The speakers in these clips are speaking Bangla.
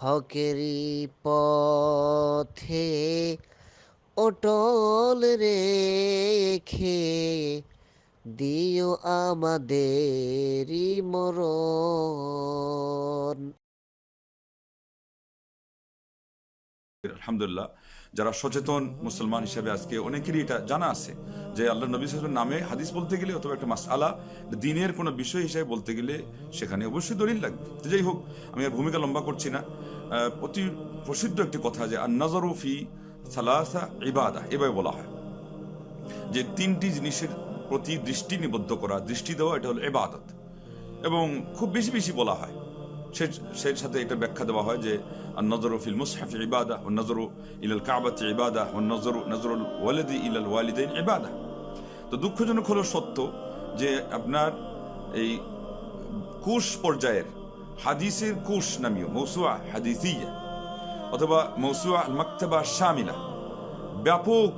হকেরি পথে অটল রেখে দিও আমাদেরি মরণ। আলহামদুলিল্লাহ। যারা সচেতন মুসলমান হিসেবে আজকে অনেকেরই এটা জানা আছে যে আল্লাহ নবী সাল্লামের নামে হাদিস বলতে গেলে অথবা একটা মাসআলা, দিনের কোনো বিষয় হিসেবে বলতে গেলে সেখানে অবশ্যই দলিল লাগবে। যাই হোক, আমি আর ভূমিকা লম্বা করছি না। অতি প্রসিদ্ধ একটি কথা যে ফি সালাসা ইবাদা, এভাবে বলা হয়। যে তিনটি জিনিসের প্রতি দৃষ্টি নিবদ্ধ করা, দৃষ্টি দেওয়া, এটা হলো এবাদত এবং খুব বেশি বেশি বলা হয়। সে সেই সাথে এটা ব্যাখ্যা দেওয়া হয় যে মুসহাফ ইবাদা ও নজরু ইলাল কাবাত ইবাদা ও নজরু নজরুল ওয়ালিদি ইলাল ওয়ালিদাইন ইবাদা তো দুঃখজনক হলো সত্য যে আপনার এই কুশ পর্যায়ের হাদিসের কুশ নামীয় মৌসুয়া হাদিসিয়া অথবা মৌসুয়া মাকতাবা শামিলা ব্যাপক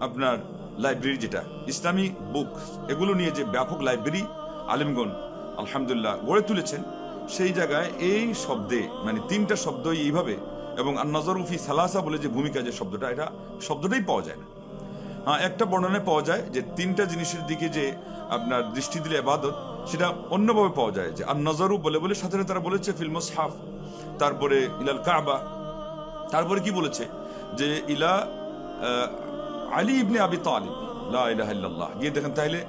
আপনার লাইব্রেরি যেটা, ইসলামী বুক, এগুলো নিয়ে যে ব্যাপক লাইব্রেরি আলিমগণ আলহামদুলিল্লাহ গড়ে তুলেছেন সেই জায়গায় এই শব্দে মানে তিনটা শব্দই এইভাবে, এবং নজরুফি সালাসা বলে যে ভূমিকা যে শব্দটা, এটা শব্দটাই পাওয়া যায় না। হ্যাঁ একটা বর্ণনায় পাওয়া যায় যে তিনটা জিনিসের দিকে যে আপনার দৃষ্টি দিলে আবাদত সেটা অন্যভাবে পাওয়া যায় যে আর নজরু বলে বলে সাথে সাথে তারা বলেছে ফিল্মস হাফ তারপরে ইলাল কাবা, তারপরে কি বলেছে? যে ইলা আলী ইবনে আবি তালিব, লা ইলাহা ইল্লাল্লাহ, গিয়ে দেখেন তাহলে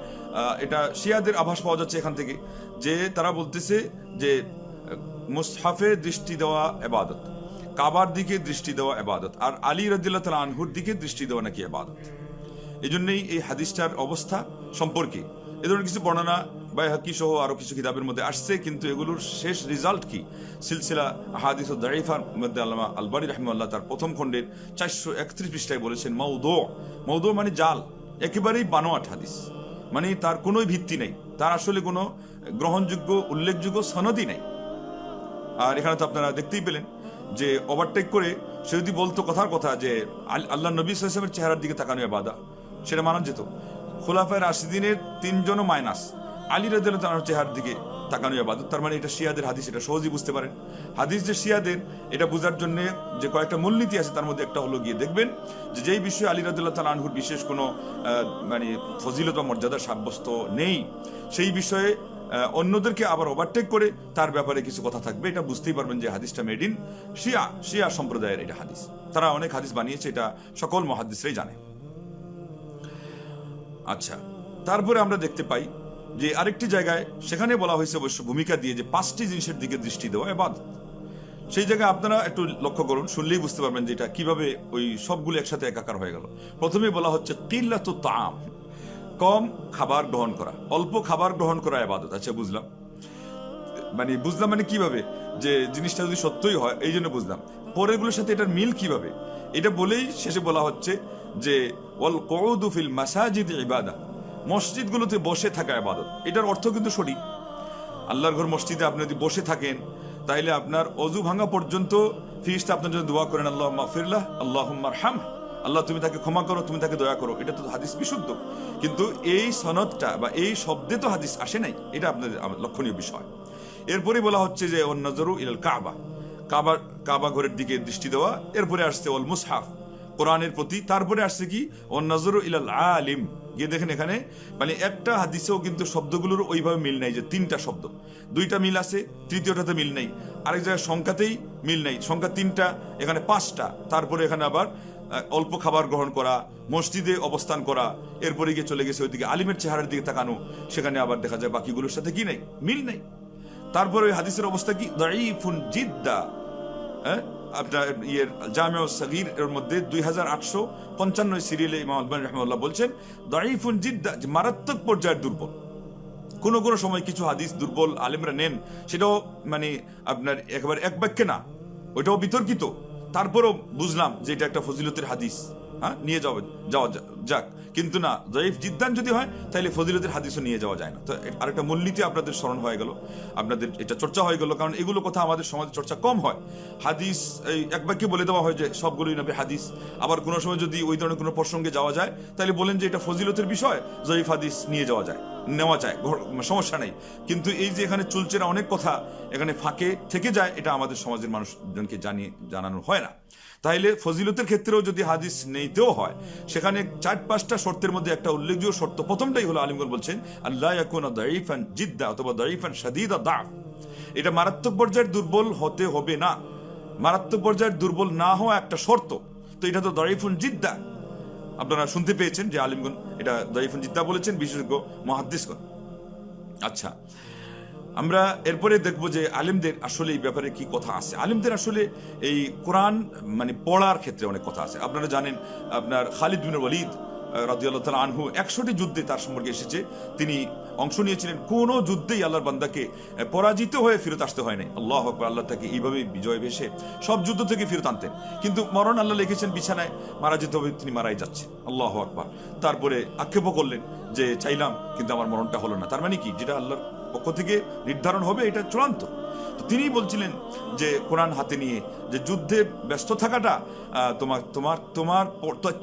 এটা শিয়াদের আভাস পাওয়া যাচ্ছে এখান থেকে, যে তারা বলতেছে যে মুসহাফে দৃষ্টি দেওয়া এবাদত, কাবার দিকে দৃষ্টি দেওয়া এবাদত, আর আলী রদিল্লাহ তালা আনহুর দিকে দৃষ্টি দেওয়া নাকি এবাদত। এই জন্যই এই হাদিসটার অবস্থা সম্পর্কে এ ধরনের কিছু বর্ণনা বা হাকি সহ আরও কিছু কিতাবের মধ্যে আসছে, কিন্তু এগুলোর শেষ রেজাল্ট কি? সিলসিলা হাদিস ও দাইফার মধ্যে আল্লামা আলবানী রহমাল্লাহ তার প্রথম খণ্ডের চারশো একত্রিশ পৃষ্ঠায় বলেছেন মৌদো মৌদো মানে জাল, একেবারেই বানোয়াট হাদিস। মানে তার কোনো ভিত্তি নেই। তার আসলে কোনো গ্রহণযোগ্য, উল্লেখযোগ্য সনদই নেই। আর এখানে তো আপনারা দেখতেই পেলেন যে ওভারটেক করে সে যদি বলতো কথার কথা যে আল্লাহ নবী সাল্লামের চেহারার দিকে তাকানো বাধা, সেটা মানা যেত। খোলাফায় রাশিদিনের তিনজনও মাইনাস। আলী রাজ চেহারার দিকে তাকানো ইবাদত তার মানে এটা শিয়াদের হাদিস, এটা সহজেই বুঝতে পারেন। হাদিস যে শিয়াদের, এটা বোঝার জন্য যে কয়েকটা মূলনীতি আছে, তার মধ্যে একটা হলো গিয়ে দেখবেন যে যেই বিষয়ে আলী রাদিয়াল্লাহু তাল আনহুর বিশেষ কোনো মানে ফজিলত বা মর্যাদা সাব্যস্ত নেই, সেই বিষয়ে অন্যদেরকে আবার ওভারটেক করে তার ব্যাপারে কিছু কথা থাকবে। এটা বুঝতেই পারবেন যে হাদিসটা মেড ইন শিয়া শিয়া সম্প্রদায়ের এটা হাদিস। তারা অনেক হাদিস বানিয়েছে, এটা সকল মহাদিসরাই জানে। আচ্ছা তারপরে আমরা দেখতে পাই যে আরেকটি জায়গায় সেখানে বলা হয়েছে অবশ্য ভূমিকা দিয়ে যে পাঁচটি জিনিসের দিকে দৃষ্টি দেওয়া এবাদ সেই জায়গায় আপনারা একটু লক্ষ্য করুন, শুনলেই বুঝতে পারবেন যে এটা কীভাবে ওই সবগুলো একসাথে একাকার হয়ে গেল। প্রথমে বলা হচ্ছে কিল্লাত তাম কম খাবার গ্রহণ করা, অল্প খাবার গ্রহণ করা আবাদত আচ্ছা বুঝলাম। মানে বুঝলাম মানে কীভাবে? যে জিনিসটা যদি সত্যই হয়, এই জন্য বুঝলাম। পরেরগুলোর সাথে এটার মিল কীভাবে? এটা বলেই শেষে বলা হচ্ছে যে, ওয়াল কউদু ফিল মাসাজিদ ইবাদা মসজিদগুলোতে বসে থাকা ইবাদত। এটার অর্থ কিন্তু সঠিক। আল্লাহর ঘর মসজিদে আপনি যদি বসে থাকেন তাহলে আপনার অজু ভাঙা পর্যন্ত ফিরিস্তা আপনার জন্য দোয়া করেন আল্লাহ মাফিরলাহ আল্লাহ হাম আল্লাহ, তুমি তাকে ক্ষমা করো, তুমি তাকে দয়া করো। এটা তো হাদিস বিশুদ্ধ। কিন্তু এই সনদটা বা এই শব্দে তো হাদিস আসে নাই। এটা আপনাদের লক্ষণীয় বিষয়। এরপরে বলা হচ্ছে যে ওর নজরু ইলাল কাবা। কাবা কাবা ঘরের দিকে দৃষ্টি দেওয়া। এরপরে আসছে ওল মুসহাফ। কোরআনের প্রতি, তারপরে আসছে কি? ওর নজরু ইলাল আলিম। গিয়ে দেখেন এখানে মানে একটা হাদিসেও কিন্তু শব্দগুলোর ওইভাবে মিল নাই যে তিনটা শব্দ। দুইটা মিল আছে, তৃতীয়টাতে মিল নেই। আরেক জায়গায় সংখ্যাতেই মিল নেই। সংখ্যা তিনটা, এখানে পাঁচটা। তারপরে এখানে আবার অল্প খাবার গ্রহণ করা, মসজিদে অবস্থান করা, এরপরে গিয়ে চলে গেছে ওইদিকে আলিমের চেহারার দিকে তাকানো, সেখানে আবার দেখা যায় বাকিগুলোর সাথে কি নেই? মিল নেই। তারপরে ওই হাদিসের অবস্থা কি? দাইফুন জিদ্দা। হ্যাঁ? আপনার ইয়ের জামিয়া সগির এর মধ্যে দুই হাজার আটশো পঞ্চান্ন সিরিয়ালে ইমাম আলবান রহমাল্লাহ বলছেন দাইফুন জিদ্দা মারাত্মক পর্যায়ের দুর্বল। কোনো কোনো সময় কিছু হাদিস দুর্বল আলেমরা নেন, সেটাও মানে আপনার একবার এক বাক্যে না। ওইটাও বিতর্কিত। তারপরও বুঝলাম যে এটা একটা ফজিলতের হাদিস। হ্যাঁ নিয়ে যাওয়া যাওয়া যাক, কিন্তু না, জয়ীফ জিদ্দান যদি হয় তাহলে ফজিলতের হাদিসও নিয়ে যাওয়া যায় না। তো আরেকটা মূলনীতি আপনাদের স্মরণ হয়ে গেল। আপনাদের এটা চর্চা হয়ে গেল, কারণ এগুলো কথা আমাদের সমাজে চর্চা কম হয়। হাদিস, এই এক বাক্যে বলে দেওয়া হয় যে, সবগুলোই নবী হাদিস। আবার কোনো সময় যদি ওই ধরনের কোনো প্রসঙ্গে যাওয়া যায় তাহলে বলেন যে এটা ফজিলতের বিষয়, জয়ীফ হাদিস নিয়ে যাওয়া যায়, নেওয়া যায়, ঘর- সমস্যা নেই। কিন্তু এই যে এখানে চুলচেরা অনেক কথা, এখানে ফাঁকে থেকে যায়, এটা আমাদের সমাজের মানুষজনকে জানিয়ে জানানো হয় না। তাইলে ফজিলতের ক্ষেত্রেও যদি হাদিস নেইতেও হয়, সেখানে চার পাঁচটা শর্তের মধ্যে একটা উল্লেখযোগ্য শর্ত। প্রথমটাই হলো আলিমগঞ্জ বলছেন আল্লাহ ইয়াকুনা দাইফান জিদ্দা অথবা দাইফান শাদীদা দাফ। এটা মারাত্মক পর্যায়ের দুর্বল হতে হবে না। মারাত্মক পর্যায়ের দুর্বল না হওয়া একটা শর্ত। তো এটা তো দাইফুন জিদ্দা। আপনারা শুনতে পেয়েছেন যে আলিমগণ এটা দাইফুন জিদ্দা বলেছেন, বিশেষজ্ঞ মহাদ্দিসগণ আচ্ছা আমরা এরপরে দেখব যে আলিমদের আসলে এই ব্যাপারে কি কথা আছে। আলিমদের আসলে এই কোরআন মানে পড়ার ক্ষেত্রে অনেক কথা আছে। আপনারা জানেন, আপনার খালিদ বিন ওয়ালিদ তাআলা আনহু একশোটি যুদ্ধে তার সম্পর্কে এসেছে। তিনি অংশ নিয়েছিলেন। কোন যুদ্ধেই আল্লাহর বান্দাকে পরাজিত হয়ে ফেরত আসতে হয় নাই। আল্লাহ আল্লাহ তাকে এইভাবে বিজয় ভেসে সব যুদ্ধ থেকে ফেরত আনতেন। কিন্তু মরণ আল্লাহ লিখেছেন বিছানায়, মারা যেতে হবে, তিনি মারাই যাচ্ছেন। আল্লাহ আকবার। তারপরে আক্ষেপও করলেন যে, চাইলাম, কিন্তু আমার মরণটা হলো না। তার মানে কি? যেটা আল্লাহর পক্ষ থেকে নির্ধারণ হবে, এটা চূড়ান্ত। তিনি বলছিলেন যে, কোরআন হাতে নিয়ে যে যুদ্ধে ব্যস্ত থাকাটা তোমার তোমার তোমার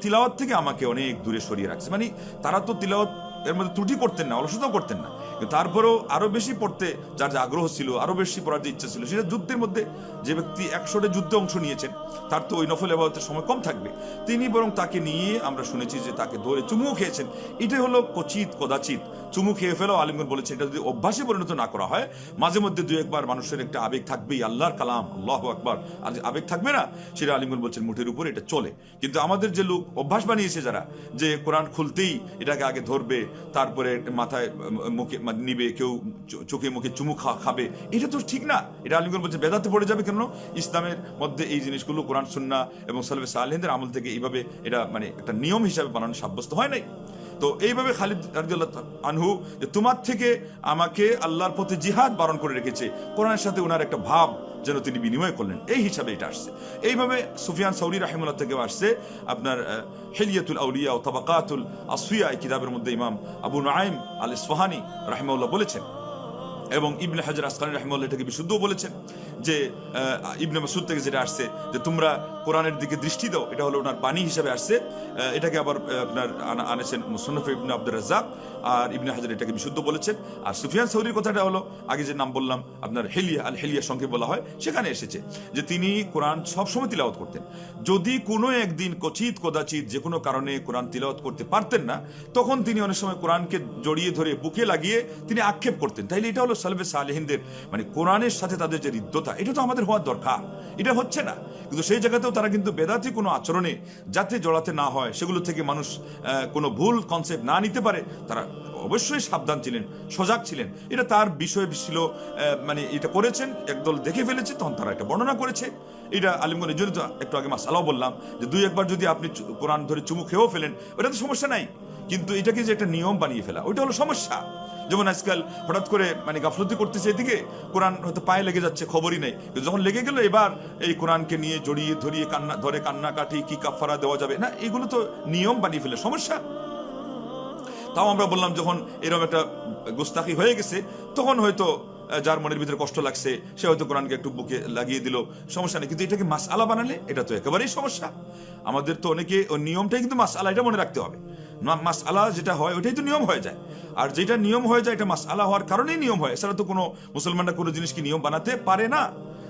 তিলাওয়াত থেকে আমাকে অনেক দূরে সরিয়ে রাখছে। মানে তারা তো তিলাওয়াত এর মধ্যে ত্রুটি করতেন না, অলসতাও করতেন না। তারপরেও আরও বেশি পড়তে যার যে আগ্রহ ছিল, আরও বেশি পড়ার যে ইচ্ছা ছিল, সেটা যুদ্ধের মধ্যে যে ব্যক্তি একশোটা যুদ্ধে অংশ নিয়েছেন, তার তো ওই নফল এবাদতের সময় কম থাকবে। তিনি বরং তাকে নিয়ে আমরা শুনেছি যে তাকে ধরে চুমুও খেয়েছেন। এটাই হলো কচিত কদাচিত। চুমু খেয়ে ফেলাও আলিমগন বলেছেন, এটা যদি অভ্যাসে পরিণত না করা হয়, মাঝে মধ্যে দু একবার মানুষের একটা আবেগ থাকবেই, আল্লাহর কালাম, আল্লাহ আকবার। আর আবেগ থাকবে না, সেটা আলিমগন বলছেন মুঠের উপর এটা চলে। কিন্তু আমাদের যে লোক অভ্যাস বানিয়েছে যারা, যে কোরআন খুলতেই এটাকে আগে ধরবে তারপরে মাথায় মুখে নিবে, কেউ চোখে মুখে চুমু খাবে। এটা তো ঠিক না। এটা আলিমগন বলছে বেদাতে পড়ে যাবে কেন? ইসলামের মধ্যে এই জিনিসগুলো, কোরআন, সুন্না এবং সালবে সালেহিনদের আমল থেকে এইভাবে এটা মানে একটা নিয়ম হিসাবে বানানো সাব্যস্ত হয় নাই। তো এইভাবে খালিদ তাআলা আনহু যে তোমার থেকে আমাকে আল্লাহর পথে জিহাদ বারণ করে রেখেছে। কোরআনের সাথে ওনার একটা ভাব যেন তিনি বিনিময় করলেন। এই হিসাবে এটা আসছে। এইভাবে সুফিয়ান সৌরি রাহিমুল্লাহ থেকেও আসছে আপনার হেলিয়াতুল আউলিয়া ও তাবাকাতুল আসফিয়া, এই কিতাবের মধ্যে ইমাম আবু নাইম আল ইসফাহানি রাহিমাউল্লাহ বলেছেন এবং ইবনে হাজার আসকানি রাহিমাল্লাহ এটাকে বিশুদ্ধ বলেছেন যে ইবনে মাসুদ থেকে যেটা আসছে যে, তোমরা কোরআনের দিকে দৃষ্টি দাও। এটা হলো ওনার বাণী হিসাবে আসছে। এটাকে আবার আপনার আনেছেন মুসন্নফ ইবনে আব্দুর রাজ্জাক। আর ইবনে হাজার এটাকে বিশুদ্ধ বলেছেন। আর সুফিয়ান সৌরির কথাটা হলো, আগে যে নাম বললাম, আপনার হেলিয়া, আল হেলিয়া সঙ্গে বলা হয়, সেখানে এসেছে যে তিনি কোরআন সবসময় তিলাওয়াত করতেন। যদি কোনো একদিন কচিত কদাচিত যে কোনো কারণে কোরআন তিলাওয়াত করতে পারতেন না, তখন তিনি অনেক সময় কোরআনকে জড়িয়ে ধরে বুকে লাগিয়ে তিনি আক্ষেপ করতেন। তাইলে এটা হলো সালভে সালেহিনদের মানে কোরআনের সাথে তাদের যে হৃদ্যতা এটা তো আমাদের হওয়ার দরকার। এটা হচ্ছে না। কিন্তু সেই জায়গাতেও তারা কিন্তু বেদাতি কোনো আচরণে যাতে জড়াতে না হয়, সেগুলো থেকে মানুষ কোনো ভুল কনসেপ্ট না নিতে পারে, তারা অবশ্যই সাবধান ছিলেন, সজাগ ছিলেন। এটা তার বিষয় ছিল মানে এটা করেছেন, একদল দেখে ফেলেছে, তখন তারা এটা বর্ণনা করেছে। এটা আলিমগঞ্জের জন্য একটু আগে মাসালাও বললাম, যে দুই একবার যদি আপনি কোরআন ধরে চুমু খেয়েও ফেলেন, ওটা তো সমস্যা নাই। কিন্তু এটাকে যে একটা নিয়ম বানিয়ে ফেলা, ওইটা হলো সমস্যা। যেমন আজকাল হঠাৎ করে মানে গাফলতি করতেছে এদিকে, কোরআন হয়তো পায়ে লেগে যাচ্ছে, খবরই নেই। যখন লেগে গেল, এবার এই কোরআনকে নিয়ে জড়িয়ে ধরিয়ে কান্না, ধরে কান্না কাটি কি কাফারা দেওয়া যাবে? না, এগুলো তো নিয়ম বানিয়ে ফেলে, সমস্যা। তাও আমরা বললাম যখন এরকম একটা গুস্তাখি হয়ে গেছে, তখন হয়তো যার মনের ভিতরে কষ্ট লাগছে, সে হয়তো কোরআনকে একটু বুকে লাগিয়ে দিল। সমস্যা নেই, কিন্তু এটাকে মাস আলা বানালে এটা তো একেবারেই সমস্যা। আমাদের তো অনেকে নিয়মটাই কিন্তু মাস আলা এটা মনে রাখতে হবে। মাস আলা যেটা হয় ওইটাই তো নিয়ম হয়ে যায়। আর যেটা নিয়ম হয়ে যায়, এটা মাস আলা হওয়ার কারণেই নিয়ম হয়। এছাড়া তো কোনো মুসলমানরা কোনো জিনিসকে নিয়ম বানাতে পারে না।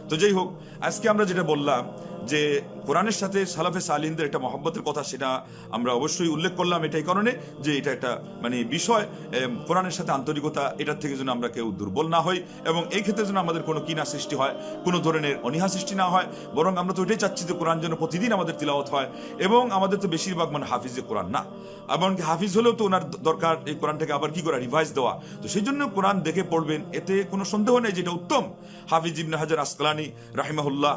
তো যাই হোক, আজকে আমরা যেটা বললাম যে কোরআনের সাথে সালাফে সালিনদের একটা মহব্বতের কথা সেটা আমরা অবশ্যই উল্লেখ করলাম এটাই কারণে যে এটা একটা মানে বিষয় কোরআনের সাথে আন্তরিকতা, এটার থেকে যেন আমরা কেউ দুর্বল না হই এবং এই ক্ষেত্রে যেন আমাদের কোনো কিনা সৃষ্টি হয়, কোনো ধরনের অনীহা সৃষ্টি না হয়, বরং আমরা তো এটাই চাচ্ছি যে কোরআন যেন প্রতিদিন আমাদের তিলাওয়াত হয় এবং আমাদের তো বেশিরভাগ মানে হাফিজে কোরআন না। এমনকি হাফিজ হলেও তো ওনার দরকার এই কোরআনটাকে আবার কি করা রিভাইজ দেওয়া। তো সেই জন্য কোরআন দেখে পড়বেন, এতে কোনো সন্দেহ নেই যেটা উত্তম। হাফিজ ইবনে হাজার আসকালানি রাহিমাহুল্লাহ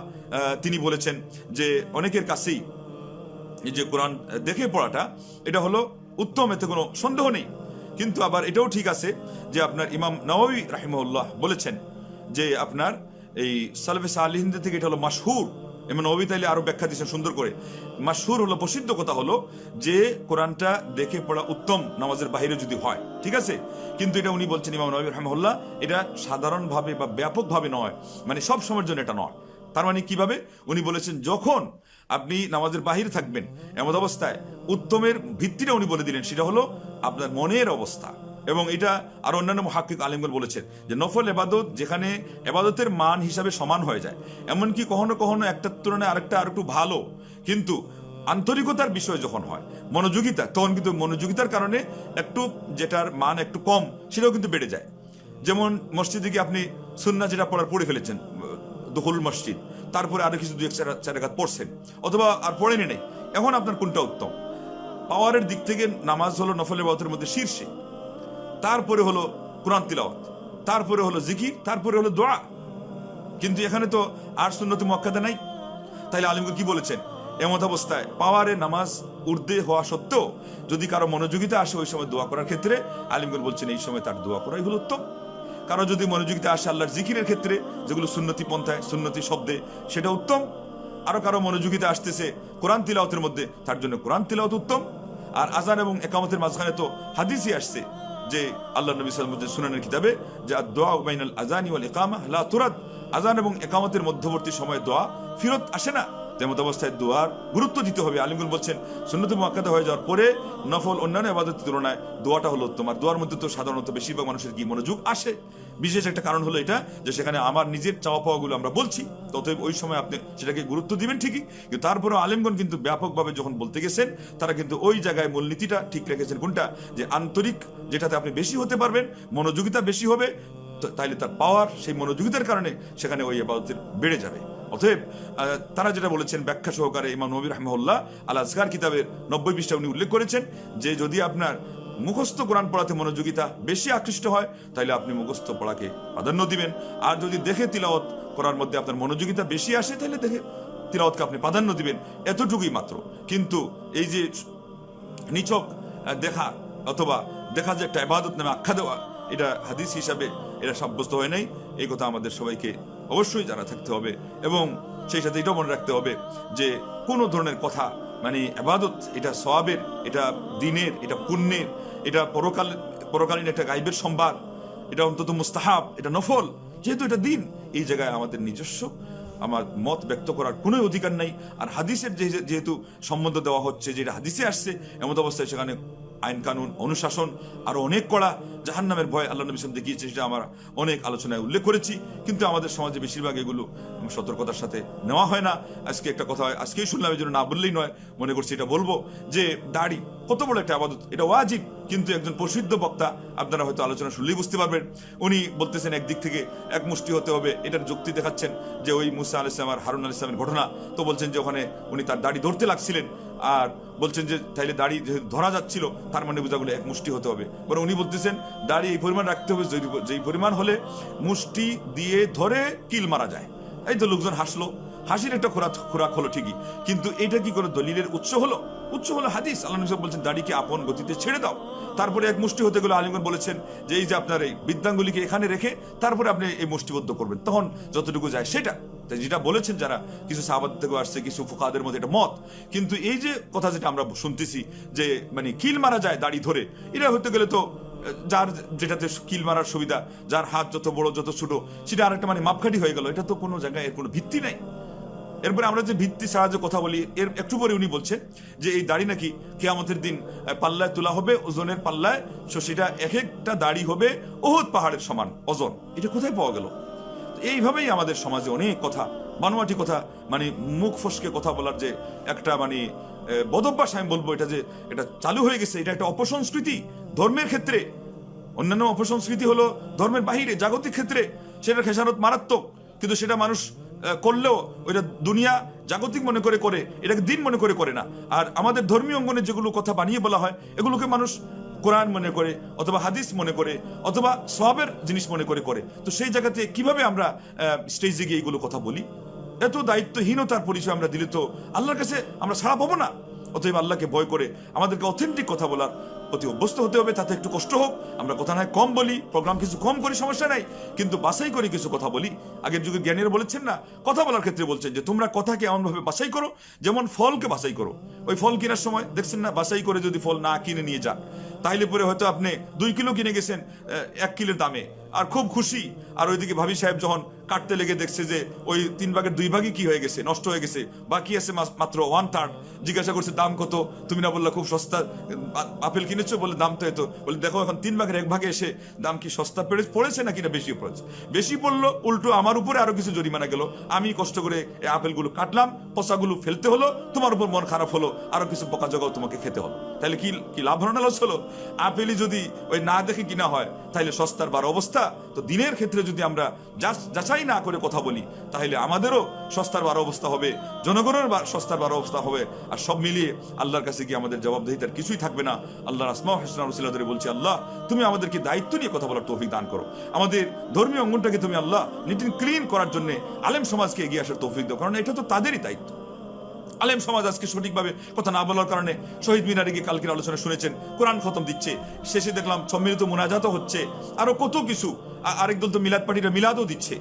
তিনি বলেছেন যে অনেকের কাছেই যে কোরআন দেখে পড়াটা, এটা হলো উত্তম, এতে কোনো সন্দেহ নেই। কিন্তু আবার এটাও ঠিক আছে যে আপনার ইমাম নওয়াবি রাহিমাহুল্লাহ বলেছেন যে আপনার এই সালফে সালিহিনদের থেকে এটা হলো মাসহুর এমন নবী তাইলে আরও ব্যাখ্যা দিয়েছেন সুন্দর করে। মাসহুর হলো, প্রসিদ্ধ কথা হলো যে, কোরআনটা দেখে পড়া উত্তম নামাজের বাইরে যদি হয়, ঠিক আছে? কিন্তু এটা উনি বলছেন ইমাম নবী রহমল্লাহ এটা সাধারণভাবে বা ব্যাপকভাবে নয় মানে সব সময়ের জন্য এটা নয়। তার মানে কীভাবে? উনি বলেছেন, যখন আপনি নামাজের বাহির থাকবেন, এমন অবস্থায়, উত্তমের ভিত্তিটা উনি বলে দিলেন, সেটা হলো আপনার মনের অবস্থা। এবং এটা আর অন্যান্য মহাক্কিক আলিমগল বলেছেন যে নফল এবাদত যেখানে এবাদতের মান হিসাবে সমান হয়ে যায়। এমনকি কখনো কখনো একটার তুলনায় আরেকটা আর একটু ভালো। কিন্তু আন্তরিকতার বিষয় যখন হয়, মনোযোগিতা, তখন কিন্তু মনোযোগিতার কারণে একটু যেটার মান একটু কম, সেটাও কিন্তু বেড়ে যায়। যেমন মসজিদে গিয়ে আপনি সুন্না যেটা পড়ার পড়ে ফেলেছেন, দখল মসজিদ, তারপরে আরও কিছু দুই এক চার চার একাত পড়ছেন, অথবা আর পড়েনি নেই। এখন আপনার কোনটা উত্তম? পাওয়ারের দিক থেকে নামাজ হলো নফল ইবাদতের মধ্যে শীর্ষে। তারপরে হলো কোরআন তিলাওয়াত, তারপরে হলো জিকির, তারপরে হলো দোয়া। কিন্তু এখানে তো আর সুন্নতি মক্কাদা নাই। তাইলে আলিমগুল কি বলেছেন? এমত অবস্থায় পাওয়ারে নামাজ উর্দে হওয়া সত্ত্বেও যদি কারও মনোযোগিতা আসে ওই সময় দোয়া করার ক্ষেত্রে আলিমগুল বলছেন এই সময় তার দোয়া করাই হলো উত্তম। কারও যদি মনোযোগিতা আসে আল্লাহর জিকিরের ক্ষেত্রে, যেগুলো সুন্নতি পন্থায়, সুন্নতি শব্দে সেটা উত্তম। আরও কারও মনোযোগিতা আসতেছে কোরআন তিলাওতের মধ্যে, তার জন্য কোরআন তিলাওত উত্তম। আর আজান এবং একামতের মাঝখানে তো হাদিসই আসছে। যে আল্লাহ নবী মধ্যে সুনানের কিতাবে যে দোয়া উবাইনাল আজানি ওয়াল ইকামা লা তুরাদ। আজান এবং একামতের মধ্যবর্তী সময়ে দোয়া ফিরত আসে না। তেমত অবস্থায় দোয়ার গুরুত্ব দিতে হবে। আলিমগুল বলছেন সুন্নত মুআক্কাদা হয়ে যাওয়ার পরে নফল অন্যান্য ইবাদতের তুলনায় দোয়াটা হলো তোমার দোয়ার মধ্যে তো সাধারণত বেশিরভাগ মানুষের কি মনোযোগ আসে? বিশেষ একটা কারণ হলো এটা যে সেখানে আমার নিজের চাওয়া পাওয়াগুলো আমরা বলছি, ততএব ওই সময় আপনি সেটাকে গুরুত্ব দিবেন ঠিকই। কিন্তু তারপরেও আলেমগণ কিন্তু ব্যাপকভাবে যখন বলতে গেছেন, তারা কিন্তু ওই জায়গায় মূলনীতিটা ঠিক রেখেছেন কোনটা? যে আন্তরিক যেটাতে আপনি বেশি হতে পারবেন, মনোযোগিতা বেশি হবে তাইলে তার পাওয়ার সেই মনোযোগিতার কারণে সেখানে ওই আবাদতের বেড়ে যাবে। অতএব তারা যেটা বলেছেন ব্যাখ্যা সহকারে ইমাম নবী রহমল্লাহ আল আজগার কিতাবের নব্বই পৃষ্ঠা উনি উল্লেখ করেছেন যে যদি আপনার মুখস্থ কোরআন পড়াতে মনোযোগিতা বেশি আকৃষ্ট হয় তাহলে আপনি মুখস্থ পড়াকে প্রাধান্য দিবেন। আর যদি দেখে তিলাওয়াত করার মধ্যে আপনার মনোযোগিতা বেশি আসে তাহলে দেখে তিলাওয়াতকে আপনি প্রাধান্য দিবেন। এতটুকুই মাত্র। কিন্তু এই যে আহ, দেখা অথবা দেখা যে একটা ইবাদত নামে আখ্যা দেওয়া এটা হাদিস হিসাবে এটা সাব্যস্ত হয় নাই। এই কথা আমাদের সবাইকে অবশ্যই জানা থাকতে হবে এবং সেই সাথে এটাও মনে রাখতে হবে যে কোনো ধরনের কথা মানে আবাদত, এটা সওয়াবের, এটা দিনের, এটা পুণ্যের, এটা পরকাল, পরকালীন একটা গাইবের সম্বাদ এটা অন্তত মুস্তাহাব, এটা নফল, যেহেতু এটা দিন, এই জায়গায় আমাদের নিজস্ব, আমার মত ব্যক্ত করার কোনো অধিকার নাই। আর হাদিসের যেহেতু সম্বন্ধ দেওয়া হচ্ছে, যেটা হাদিসে আসছে এমন অবস্থায় সেখানে আইন কানুন অনুশাসন আরও অনেক কড়া জাহান নামের ভয় আল্লাহ নবী সাল্লাম দেখিয়েছে সেটা আমরা অনেক আলোচনায় উল্লেখ করেছি। কিন্তু আমাদের সমাজে বেশিরভাগ এগুলো সতর্কতার সাথে নেওয়া হয় না। আজকে একটা কথা হয় আজকেই শুনলাম এই জন্য না বললেই নয়, মনে করছি এটা বলব যে দাড়ি কত বড় একটা আবাদত, এটা ওয়াজিব। কিন্তু একজন প্রসিদ্ধ বক্তা, আপনারা হয়তো আলোচনা শুনলেই বুঝতে পারবেন, উনি বলতেছেন একদিক থেকে এক মুষ্টি হতে হবে, এটার যুক্তি দেখাচ্ছেন যে ওই মুসা আল ইসলাম আর হারুন আল ইসলামের ঘটনা। তো বলছেন যে ওখানে উনি তার দাড়ি ধরতে লাগছিলেন আর বলছেন যে তাইলে দাড়ি ধরা যাচ্ছিল, তার মানে বোঝাগুলো এক মুষ্টি হতে হবে। বরং উনি বলতেছেন দাড়ি এই পরিমাণ রাখতে হবে। যেই- পরিমাণ হলে মুষ্টি দিয়ে ধরে কিল মারা যায়। এই তো লোকজন হাসলো। হাসির একটা খোরাক খোরাক হলো ঠিকই। কিন্তু এটা কি কোনো দলিলের উৎস হলো? উৎস হলো হাদিস। আল্লাহ নবী বলছেন, দাড়িকে আপন গতিতে ছেড়ে দাও। তারপরে এক মুষ্টি হতে গেলে। আলিমগন বলেছেন যে, এই যে আপনার এই বিদ্যাঙ্গুলিকে এখানে রেখে তারপরে আপনি এই মুষ্টিবদ্ধ করবেন। তখন যতটুকু যায় সেটা। তাই যেটা বলেছেন যারা, কিছু সাহাবাদ থেকে আসছে, কিছু ফুকাদের মধ্যে এটা মত। কিন্তু এই যে কথা যেটা আমরা শুনতেছি যে মানে কিল মারা যায় দাড়ি ধরে, এটা হতে গেলে তো যার যেটাতে কিল মারার সুবিধা, যার হাত যত বড়, যত ছোট, সেটা আরেকটা মানে মাপকাঠি হয়ে গেল। এটা তো কোনো জায়গায় এর কোনো ভিত্তি নাই। এরপরে আমরা যে ভিত্তি সাহায্যে কথা বলি, এর একটু পরে উনি বলছেন যে এই দাড়ি নাকি কেয়ামতের দিন পাল্লায় তোলা হবে, ওজনের পাল্লায়, সো সেটা এক একটা দাড়ি হবে ওহুদ পাহাড়ের সমান, ওজন। এটা কোথায় পাওয়া গেল? এইভাবেই আমাদের সমাজে অনেক কথা, বানোয়াটি কথা মানে মুখ ফসকে কথা বলার যে একটা মানে বদভ্যাস আমি বলব, এটা যে এটা চালু হয়ে গেছে, এটা একটা অপসংস্কৃতি। ধর্মের ক্ষেত্রে, অন্যান্য অপসংস্কৃতি হলো ধর্মের বাহিরে, জাগতিক ক্ষেত্রে সেটা খেসারত মারাত্মক, কিন্তু সেটা মানুষ করলেও ওইটা দুনিয়া জাগতিক মনে করে করে, এটাকে দিন মনে করে করে না। আর আমাদের ধর্মীয় অঙ্গনে যেগুলো কথা বানিয়ে বলা হয়, এগুলোকে মানুষ কোরআন মনে করে, অথবা হাদিস মনে করে, অথবা সবের জিনিস মনে করে করে। তো সেই জায়গাতে কীভাবে আমরা স্টেজে গিয়ে এইগুলো কথা বলি? এত দায়িত্বহীনতার পরিচয় আমরা দিলে তো আল্লাহর কাছে আমরা সারা পাবো না। অতএব আল্লাহকে ভয় করে আমাদেরকে অথেন্টিক কথা বলার প্রতি অভ্যস্ত হতে হবে, তাতে একটু কষ্ট হোক। আমরা কথা নয় কম বলি প্রোগ্রাম কিছু কম করি, সমস্যা নাই। কিন্তু বাছাই করে কিছু কথা বলি। আগের যুগে জ্ঞানীরা বলেছেন না, কথা বলার ক্ষেত্রে বলছেন যে, তোমরা কথাকে এমনভাবে বাছাই করো যেমন ফলকে বাছাই করো। ওই ফল কেনার সময়, দেখছেন না, বাছাই করে যদি ফল না কিনে নিয়ে যান, তাইলে পরে হয়তো আপনি দুই কিলো কিনে গেছেন এক কিলোর দামে। আর খুব খুশি। আর ওইদিকে ভাবি সাহেব যখন কাটতে লেগে দেখছে যে, ওই তিন ভাগের দুই ভাগই কি হয়ে গেছে, নষ্ট হয়ে গেছে, বাকি আছে মাত্র ওয়ান থার্ড জিজ্ঞাসা করছে, দাম কত? তুমি না বললা খুব সস্তা আপেল কিনেছো? পেরেছ বলে দাম তো এত। বলে দেখো এখন তিন ভাগের এক ভাগে এসে দাম কি সস্তা পেরে পড়েছে নাকি না বেশি পড়েছে? বেশি পড়ল, উল্টো আমার উপরে আরও কিছু জরিমানা গেল। আমি কষ্ট করে এই আপেলগুলো কাটলাম, পচাগুলো ফেলতে হলো, তোমার উপর মন খারাপ হলো, আরও কিছু পোকা জগাও তোমাকে খেতে হলো তাহলে কি কি লাভ না লস হলো? আপেলই যদি ওই না দেখে কিনা হয়, তাহলে সস্তার বার অবস্থা। তো দিনের ক্ষেত্রে যদি আমরা যাচ- যাচাই না করে কথা বলি, তাহলে আমাদেরও সস্তার বার অবস্থা হবে জনগণের সস্তার বার অবস্থা হবে। আর সব মিলিয়ে আল্লাহর কাছে গিয়ে আমাদের জবাবদিহিতার কিছুই থাকবে না। আল্লাহর আসমা হাসনাম রসিল্লাহ বলছি, আল্লাহ, তুমি আমাদেরকে দায়িত্ব নিয়ে কথা বলার তৌফিক দান করো। আমাদের ধর্মীয় অঙ্গনটাকে তুমি আল্লাহ নিটিন ক্লিন করার জন্য আলেম সমাজকে এগিয়ে আসার তৌফিক দাও। কারণ এটা তো তাদেরই দায়িত্ব। আলেম সমাজ আজকে সঠিকভাবে কথা না বলার কারণে শহীদ মিনারে গিয়ে কালকের আলোচনা শুনেছেন, কোরআন খতম দিচ্ছে। শেষে দেখলাম সম্মিলিত মোনাজাতও হচ্ছে, আরও কত কিছু আরেক দল তো মিলাদ পার্টিরা মিলাদও দিচ্ছে।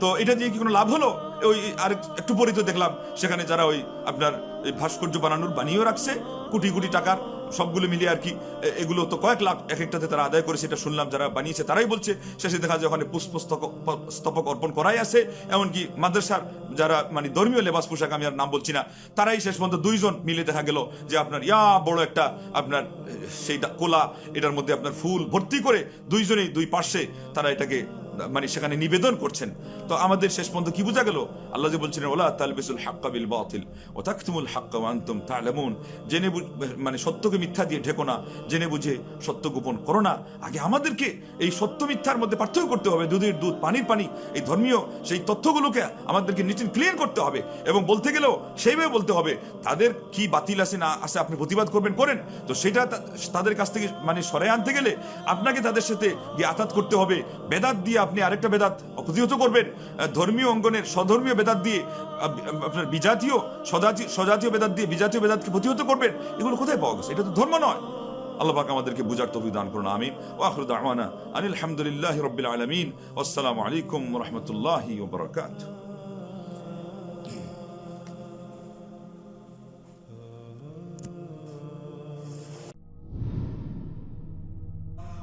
তো এটা দিয়ে কি কোনো লাভ হলো? ওই আরেক, একটু পরে দেখলাম, সেখানে যারা ওই আপনার ভাস্কর্য বানানোর বানিয়েও রাখছে, কোটি কোটি টাকার সবগুলো মিলিয়ে আর কি এগুলো তো কয়েক লাখ এক একটাতে তারা আদায় করেছে, এটা শুনলাম যারা বানিয়েছে তারাই বলছে। শেষে দেখা যায় ওখানে পুষ্প স্তক- প- স্তবক অর্পণ করাই আছে, এমনকি মাদ্রাসার যারা মানে ধর্মীয় লেবাস পোশাক, আমি আর নাম বলছি না, তারাই শেষ পর্যন্ত দুইজন মিলে দেখা গেল যে আপনার ইয়া বড় একটা আপনার সেইটা কোলা, এটার মধ্যে আপনার ফুল ভর্তি করে দুইজনেই দুই পার্শ্বে তারা এটাকে মানে সেখানে নিবেদন করছেন। তো আমাদের শেষ পর্যন্ত কি বোঝা গেল? আল্লাহ যে বলছিলেন, ওলা তালবিসুল হাক্কা বিল বাতিল ও তাকতুমুল হাক্কা ওয়া আনতুম তা'লামুন। জেনে মানে সত্যকে মিথ্যা দিয়ে ঢেকো না, জেনে বুঝে সত্য গোপন করো না। আগে আমাদেরকে এই সত্য মিথ্যার মধ্যে পার্থক্য করতে হবে। দুধের দুধ, পানির পানি, এই ধর্মীয় সেই তথ্যগুলোকে আমাদেরকে নিটিন ক্লিয়ার করতে হবে এবং বলতে গেলেও সেইভাবে বলতে হবে, তাদের কি বাতিল আছে না আছে আপনি প্রতিবাদ করবেন, করেন। তো সেটা তাদের কাছ থেকে মানে সরাই আনতে গেলে আপনাকে তাদের সাথে গিয়ে আঘাত করতে হবে, বেদাত দিয়ে আপনি আরেকটা বেদাত প্রতিহত করবেন আহ, ধর্মীয় অঙ্গনের স্বধর্মীয় বেদাত দিয়ে আহ, বি- আপনার বিজাতীয় সজাতীয় সজাতীয় বেদাত দিয়ে বিজাতীয় বেদাতকে প্রতিহত করবেন এগুলো কোথায় পাওয়া গেছে এটা তো ধর্ম নয় আল্লাহ পাক আমাদেরকে বুঝার তৌফিক দান করুন আমিন ওয়া আখিরু দাওয়ানা আনিল হামদুলিল্লাহি রাব্বিল আলামিন আসসালামু আলাইকুম ওয়া রাহমাতুল্লাহি ওয়া বারাকাতুহু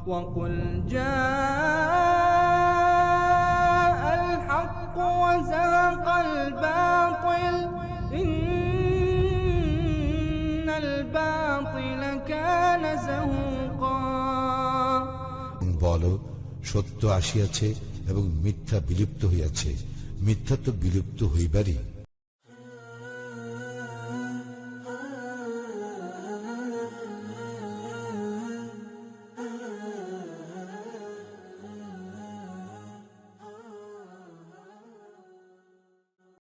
وقل جاء সত্য আসিয়াছে এবং মিথ্যা বিলুপ্ত হইয়াছে। মিথ্যা তো বিলুপ্ত হইবারই।